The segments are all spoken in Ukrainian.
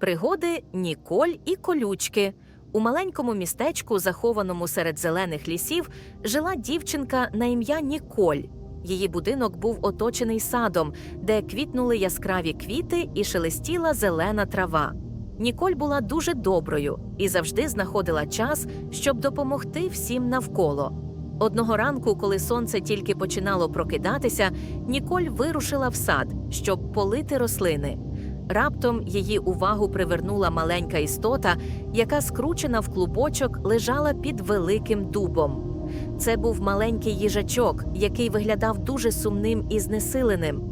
Пригоди Ніколь і колючки. У маленькому містечку, захованому серед зелених лісів, жила дівчинка на ім'я Ніколь. Її будинок був оточений садом, де квітнули яскраві квіти і шелестіла зелена трава. Ніколь була дуже доброю і завжди знаходила час, щоб допомогти всім навколо. Одного ранку, коли сонце тільки починало прокидатися, Ніколь вирушила в сад, щоб полити рослини. Раптом її увагу привернула маленька істота, яка, скручена в клубочок, лежала під великим дубом. Це був маленький їжачок, який виглядав дуже сумним і знесиленим.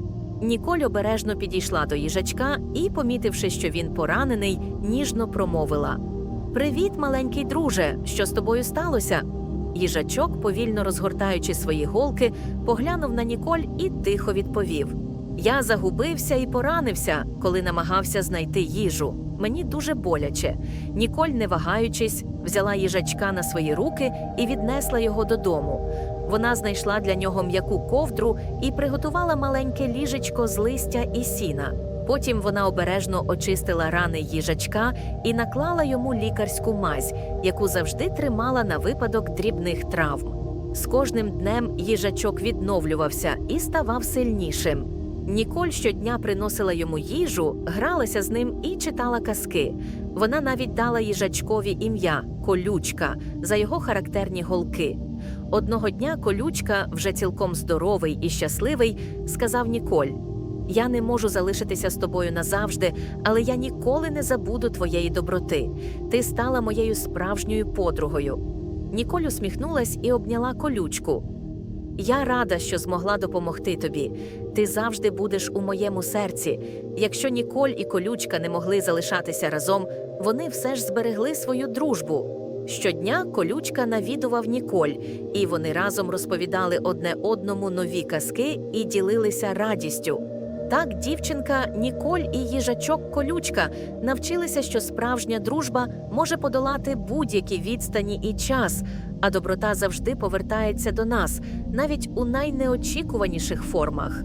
Ніколь обережно підійшла до їжачка і, помітивши, що він поранений, ніжно промовила: Привіт, маленький друже! Що з тобою сталося? Їжачок, повільно розгортаючи свої голки, поглянув на Ніколь і тихо відповів: Я загубився і поранився, коли намагався знайти їжу. Мені дуже боляче. Ніколь, не вагаючись, взяла їжачка на свої руки і віднесла його додому. Вона знайшла для нього м'яку ковдру і приготувала маленьке ліжечко з листя і сіна. Потім вона обережно очистила рани їжачка і наклала йому лікарську мазь, яку завжди тримала на випадок дрібних травм. З кожним днем їжачок відновлювався і ставав сильнішим. Ніколь щодня приносила йому їжу, гралася з ним і читала казки. Вона навіть дала їжачкові ім'я Колючка за його характерні голки. Одного дня колючка, вже цілком здоровий і щасливий, сказав Ніколь: Я не можу залишитися з тобою назавжди, але я ніколи не забуду твоєї доброти. Ти стала моєю справжньою подругою. Ніколь усміхнулась і обняла колючку. Я рада, що змогла допомогти тобі. Ти завжди будеш у моєму серці. Якщо Ніколь і колючка не могли залишатися разом, вони все ж зберегли свою дружбу. Щодня колючка навідував Ніколь, і вони разом розповідали одне одному нові казки і ділилися радістю. Так дівчинка Ніколь і їжачок колючка навчилися, що справжня дружба може подолати будь-які відстані і час, а доброта завжди повертається до нас, навіть у найнеочікуваніших формах.